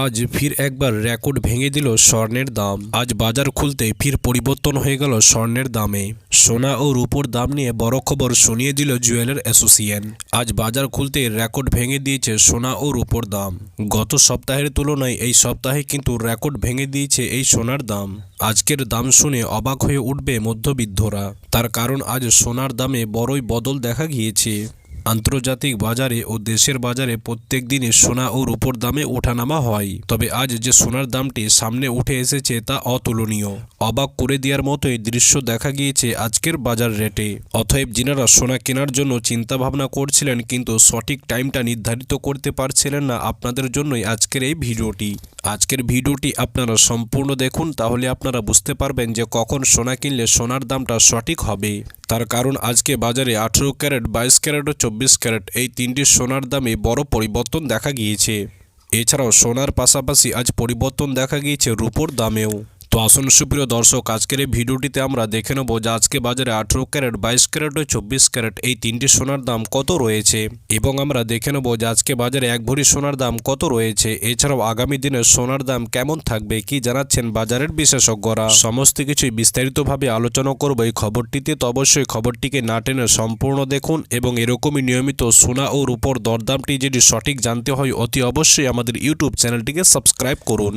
আজ ফির একবার রেকর্ড ভেঙে দিল স্বর্ণের দাম। আজ বাজার খুলতে ফির পরিবর্তন হয়ে গেল স্বর্ণের দামে। সোনা ও রূপোর দাম নিয়ে বড় খবর শুনিয়ে দিল জুয়েলার অ্যাসোসিয়েশন। আজ বাজার খুলতে রেকর্ড ভেঙে দিয়েছে সোনা ও রূপোর দাম। গত সপ্তাহের তুলনায় এই সপ্তাহে কিন্তু রেকর্ড ভেঙে দিয়েছে এই সোনার দাম। আজকের দাম শুনে অবাক হয়ে উঠবে মধ্যবিত্তরা। তার কারণ আজ সোনার দামে বড়ই বদল দেখা গিয়েছে। আন্তর্জাতিক বাজারে ও দেশের বাজারে প্রত্যেক দিনে সোনা ও রূপোর দামে ওঠানামা হয়। তবে আজ যে সোনার দামটি সামনে উঠে এসেছে তা অতুলনীয়। অবাক করে দেওয়ার মতোই দৃশ্য দেখা গিয়েছে আজকের বাজার রেটে। অতএব যিনারা সোনা কেনার জন্য চিন্তা ভাবনা করছিলেন কিন্তু সঠিক টাইমটা নির্ধারিত করতে পারছিলেন না আপনাদের জন্যই আজকের এই ভিডিওটি। আজকের ভিডিওটি আপনারা সম্পূর্ণ দেখুন তাহলে আপনারা বুঝতে পারবেন যে কখন সোনা কিনলে সোনার দামটা সঠিক হবে। তার কারণ আজকে বাজারে আঠেরো ক্যারেট, বাইশ ক্যারেট ও চব্বিশ ক্যারেট এই তিনটি সোনার দামে বড় পরিবর্তন দেখা গিয়েছে। এছাড়াও সোনার পাশাপাশি আজ পরিবর্তন দেখা গিয়েছে রূপোর দামেও। তো আসুন, সুপ্রিয় দর্শক, আজকের এই ভিডিওটিতে আমরা দেখে নেব যে আজকে বাজারে আঠেরো ক্যারেট, বাইশ ক্যারেট ও চব্বিশ ক্যারেট এই তিনটি সোনার দাম কত রয়েছে এবং আমরা দেখে নেব যে আজকে বাজারে এক ভরি সোনার দাম কত রয়েছে। এছাড়াও আগামী দিনে সোনার দাম কেমন থাকবে, কি জানাচ্ছেন বাজারের বিশেষজ্ঞরা। সমস্ত কিছুই বিস্তারিতভাবে আলোচনা করব এই খবরটিতে, তো অবশ্যই খবরটিকে না টেনে সম্পূর্ণ দেখুন এবং এরকমই নিয়মিত সোনা ও রূপর দরদামটি যদি সঠিক জানতে হয়, অতি অবশ্যই আমাদের ইউটিউব চ্যানেলটিকে সাবস্ক্রাইব করুন।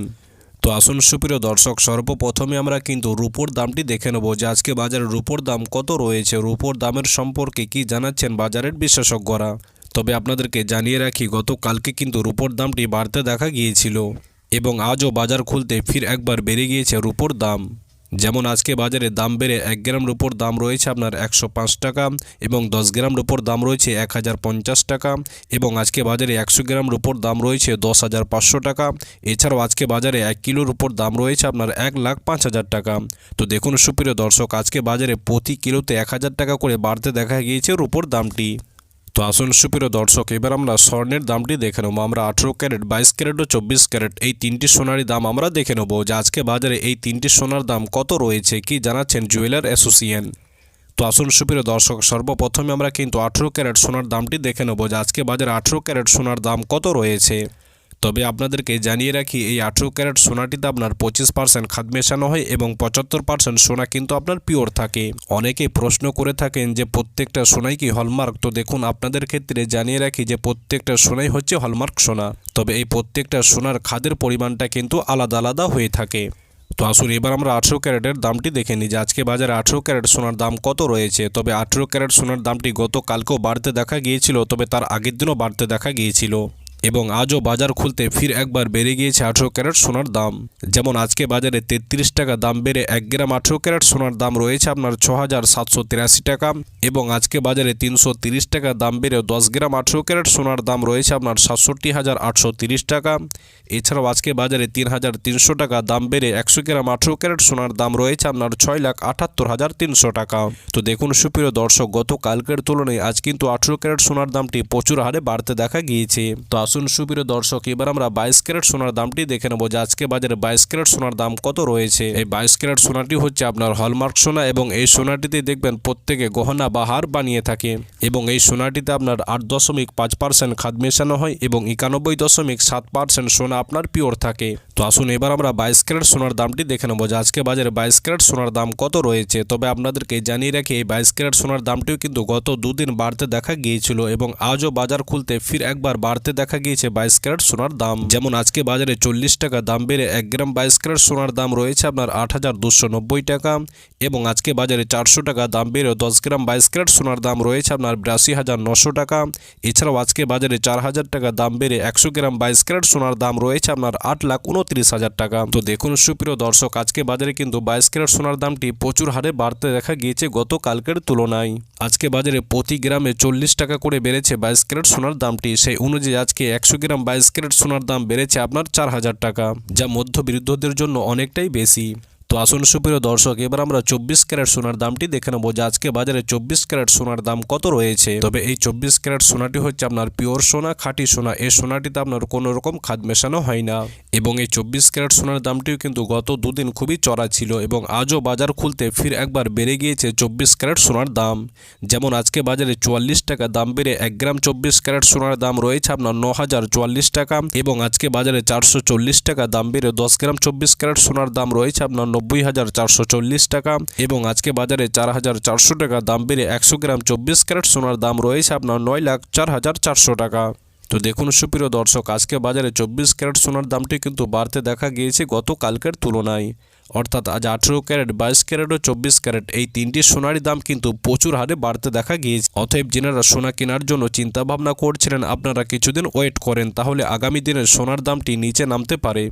তো আসুন সুপ্রিয় দর্শক, সর্বপ্রথমে আমরা কিন্তু রুপোর দামটি দেখে নেব যে আজকে বাজারে রুপোর দাম কত রয়েছে, রুপোর দামের সম্পর্কে কি জানাচ্ছেন বাজারের বিশেষজ্ঞরা তবে আপনাদেরকে জানিয়ে রাখি, গতকালকে কিন্তু রুপোর দামটি বাড়তে দেখা গিয়েছিল এবং আজও বাজার খুলতে ফির একবার বেড়ে গিয়েছে রুপোর দাম। যেমন আজকে বাজারে দাম বেড়ে এক গ্রাম রূপোর দাম রয়েছে আপনার একশো পাঁচ টাকা এবং দশ গ্রাম রূপোর দাম রয়েছে এক হাজার পঞ্চাশ টাকা এবং আজকে বাজারে একশো গ্রাম রূপোর দাম রয়েছে দশ হাজার পাঁচশো টাকা। এছাড়াও আজকে বাজারে এক কিলোর উপর দাম রয়েছে আপনার এক লাখ পাঁচ হাজার টাকা। তো দেখুন সুপ্রিয় দর্শক, আজকে বাজারে প্রতি কিলোতে এক হাজার টাকা করে বাড়তে দেখা গিয়েছে রুপোর দামটি। তো আসুন সুপ্রিয় দর্শক, এবার আমরা স্বর্ণের দামটি দেখে নেব। আমরা আঠেরো ক্যারেট, বাইশ ক্যারেট ও চব্বিশ ক্যারেট এই তিনটি সোনারই দাম আমরা দেখে নেব যে আজকে বাজারে এই তিনটি সোনার দাম কত রয়েছে কি জানাচ্ছেন জুয়েলার অ্যাসোসিয়েশন। তো আসুন সুপ্রিয় দর্শক, সর্বপ্রথমে আমরা কিন্তু আঠেরো ক্যারেট সোনার দামটি দেখে নেব যে আজকে বাজারে আঠেরো ক্যারেট সোনার দাম কত রয়েছে। তবে আপনাদেরকে জানিয়ে রাখি, এই আঠেরো ক্যারেট সোনাটিতে আপনার পঁচিশ পার্সেন্ট খাদ মেশানো হয় এবং পঁচাত্তর পার্সেন্ট সোনা কিন্তু আপনার পিওর থাকে। অনেকেই প্রশ্ন করে থাকেন যে প্রত্যেকটা সোনাই কি হলমার্ক? তো দেখুন, আপনাদের ক্ষেত্রে জানিয়ে রাখি যে প্রত্যেকটা সোনাই হচ্ছে হলমার্ক সোনা। তবে এই প্রত্যেকটা সোনার খাদের পরিমাণটা কিন্তু আলাদা আলাদা হয়ে থাকে। তো আসুন, এবার আমরা আঠেরো ক্যারেটের দামটি দেখে নিই যে আজকে বাজারে আঠেরো ক্যারেট সোনার দাম কত রয়েছে? তবে আঠেরো ক্যারেট সোনার দামটি গতকালকেও বাড়তে দেখা গিয়েছিল, তবে তার আগের দিনও বাড়তে দেখা গিয়েছিল। এবং আজও বাজার খুলতে ফির একবার বেড়ে গিয়েছে আঠেরো ক্যারেট সোনার দাম। যেমন আজকে বাজারে তেত্রিশ টাকা দাম বেড়ে এক গ্রাম আঠেরো ক্যারেট সোনার দাম রয়েছে আপনার ছ হাজার সাতশো তিরাশি টাকা এবং আজকে বাজারে তিনশো তিরিশ টাকা দাম বেড়ে দশ গ্রাম আঠেরো ক্যারেট সোনার দাম রয়েছে আপনার সাতষট্টি হাজার আটশো তিরিশ টাকা। এছাড়াও আজকে বাজারে তিন হাজার তিনশো টাকা দাম বেড়ে একশো গ্রাম আঠেরো ক্যারেট সোনার দাম রয়েছে আপনার ছয় লাখ আটাত্তর হাজার তিনশো টাকা। তো দেখুন সুপ্রিয় দর্শক গত কালকের তুলনায় আজ কিন্তু আঠেরো ক্যারেট সোনার দামটি প্রচুর হারে বাড়তে দেখা গিয়েছে। তো আসুন সুপ্রিয় দর্শক। এবার আমরা বাইশ ক্যারেট সোনার দামটি দেখে নেব যে আজকে বাজারে বাইশ ক্যারেট সোনার দাম কত রয়েছে। এই বাইশ ক্যারেট সোনাটি হচ্ছে আপনার হলমার্ক সোনা এবং এই সোনাটিতে দেখবেন প্রত্যেকে গহনা বা হার বানিয়ে থাকে এবং এই সোনাটিতে আপনার আট দশমিক পাঁচ পার্সেন্ট খাদ মেশানো হয় এবং একানব্বই দশমিক সাত পার্সেন্ট সোনা আপনার পিওর থাকে। তো আসুন এবার আমরা বাইশ ক্যারেট সোনার দামটি দেখে নেব যে আজকে বাজারে বাইশ ক্যারেট সোনার দাম কত রয়েছে। তবে আপনাদেরকে জানিয়ে রাখি, এই বাইশ ক্যারেট সোনার দামটিও কিন্তু গত দুদিন বাড়তে দেখা গিয়েছিল এবং আজও বাজার খুলতে ফির একবার বাড়তে দেখা গিয়েছে বাইশ ক্যারেট সোনার দাম। যেমন আজকে বাজারে চল্লিশ টাকা দাম বেড়ে এক গ্রাম বাইশ ক্যারেট সোনার দাম রয়েছে আপনার আট টাকা। এবং আজকে বাজারে চারশো টাকা দাম বেড়ে দশ গ্রাম বাইশ ক্যারেট সোনার দাম রয়েছে আপনার বিরাশি হাজার নশো টাকা। এছাড়াও আজকে বাজারে চার হাজার টাকা দাম বেড়ে একশো গ্রাম বাইশ ক্যারেট সোনার দাম রয়েছে আপনার আট লাখ উনত্রিশ হাজার টাকা। তো দেখুন সুপ্রিয় দর্শক, আজকে বাজারে কিন্তু বাইশ ক্যারেট সোনার দামটি প্রচুর হারে বাড়তে দেখা গিয়েছে গত কালকের তুলনায়। আজকে বাজারে প্রতি গ্রামে চল্লিশ টাকা করে বেড়েছে বাইশ ক্যারেট সোনার দামটি। সেই অনুযায়ী আজকে একশো গ্রাম বাইশ ক্যারেট সোনার দাম বেড়েছে আপনার চার হাজার টাকা, যা মধ্যবিরুদ্ধদের জন্য অনেকটাই বেশি। তো আসুন সুপ্রিয় দর্শক, এবার আমরা চব্বিশ ক্যারেট সোনার দামটি দেখে নেব যে আজকে বাজারে চব্বিশ ক্যারেট সোনার দাম কত রয়েছে। তবে এই চব্বিশ ক্যারেট সোনাটি হচ্ছে আপনার পিওর সোনা, খাঁটি সোনা। এই সোনাটিতে আপনার কোনো রকম খাদ মেশানো হয় না। এবং এই চব্বিশ ক্যারেট সোনার দামটিও কিন্তু গত দুদিন খুবই চড়া ছিল এবং আজও বাজার খুলতে ফির একবার বেড়ে গিয়েছে চব্বিশ ক্যারেট সোনার দাম। যেমন আজকে বাজারে চুয়াল্লিশ টাকা দাম বেড়ে এক গ্রাম চব্বিশ ক্যারেট সোনার দাম রয়েছে আপনার ন হাজার চুয়াল্লিশ টাকা। এবং আজকে বাজারে চারশো চল্লিশ টাকা দাম বেড়ে দশ গ্রাম চব্বিশ ক্যারেট সোনার দাম রয়েছে আপনার নব্বই হাজার চারশো চল্লিশ টাকা এবং আজকে বাজারে চার হাজার চারশো টাকা। দাম বেড়ে একশো গ্রাম চব্বিশ ক্যারেট সোনার দাম রয়েছে আপনার নয় লাখ চার হাজার চারশো টাকা। তো দেখুন সুপ্রিয় দর্শক, আজকে বাজারে চব্বিশ ক্যারেট সোনার দামটি কিন্তু বাড়তে দেখা গিয়েছে গত কালকের তুলনায়। অর্থাৎ আজ আঠেরো ক্যারেট, বাইশ ক্যারেট ও চব্বিশ ক্যারেট এই তিনটি সোনারই দাম কিন্তু প্রচুর হারে বাড়তে দেখা গিয়েছে। অতএব যেনারা সোনা কেনার জন্য চিন্তাভাবনা করছিলেন, আপনারা কিছুদিন ওয়েট করেন, তাহলে আগামী দিনে সোনার দামটি নিচে নামতে পারে।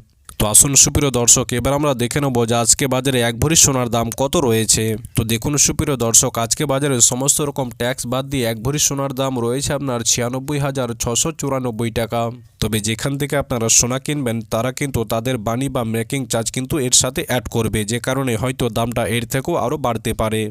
তো আসুন সুপ্রিয় দর্শক, এবার আমরা দেখে নেব যে আজকে বাজারে এক ভরি সোনার দাম কত রয়েছে। তো দেখুন সুপ্রিয় দর্শক, আজকে বাজারে সমস্ত রকম ট্যাক্স বাদ দিয়ে এক ভরি সোনার দাম রয়েছে আপনার ছিয়ানব্বই হাজার ছশো চুরানব্বই টাকা। তবে যেখান থেকে আপনারা সোনা কিনবেন, তারা কিন্তু তাদের বানি বা মেকিং চার্জ কিন্তু এর সাথে অ্যাড করবে, যে কারণে হয়তো দামটা এর থেকেও আরও বাড়তে পারে।